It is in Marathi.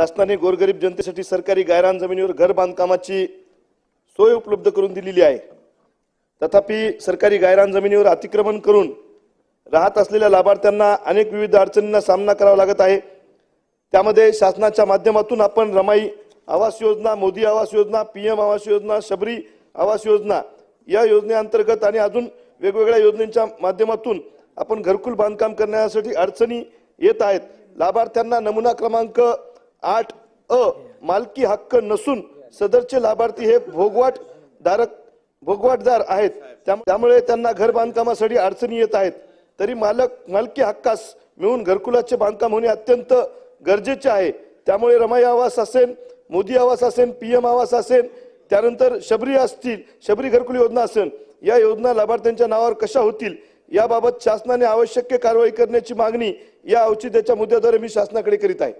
शासनाने गोरगरीब जनतेसाठी सरकारी गायरान जमिनीवर घर बांधकामाची सोय उपलब्ध करून दिलेली आहे. तथापि सरकारी गायरान जमिनीवर अतिक्रमण करून राहत असलेल्या लाभार्थ्यांना अनेक विविध अडचणींना सामना करावा लागत आहे. त्यामध्ये शासनाच्या माध्यमातून आपण रमाई आवास योजना मोदी आवास योजना पी एम आवास योजना शबरी आवास योजना या योजनेअंतर्गत आणि अजून वेगवेगळ्या योजनेच्या माध्यमातून आपण घरकुल बांधकाम करण्यासाठी अडचणी येत आहेत. लाभार्थ्यांना नमुना क्रमांक आठ अ मालकी हक्क नसून सदरचे लाभार्थी हे भोगवाट धारक भोगवाटदार आहेत. त्यामुळे त्यांना घर बांधकामासाठी अडचणी येत आहेत. तरी मालक मालकी हक्कास मिळून घरकुलाचे बांधकाम होणे अत्यंत गरजेचे आहे. त्यामुळे रमाई आवास असेल मोदी आवास असेल पीएम आवास असेल त्यानंतर शबरी असतील शबरी घरकुल योजना असेल या योजना लाभार्थ्यांच्या नावावर कशा होतील याबाबत शासनाने आवश्यक कारवाई करण्याची मागणी या औचित्याच्या मुद्द्याद्वारे मी शासनाकडे करीत आहे.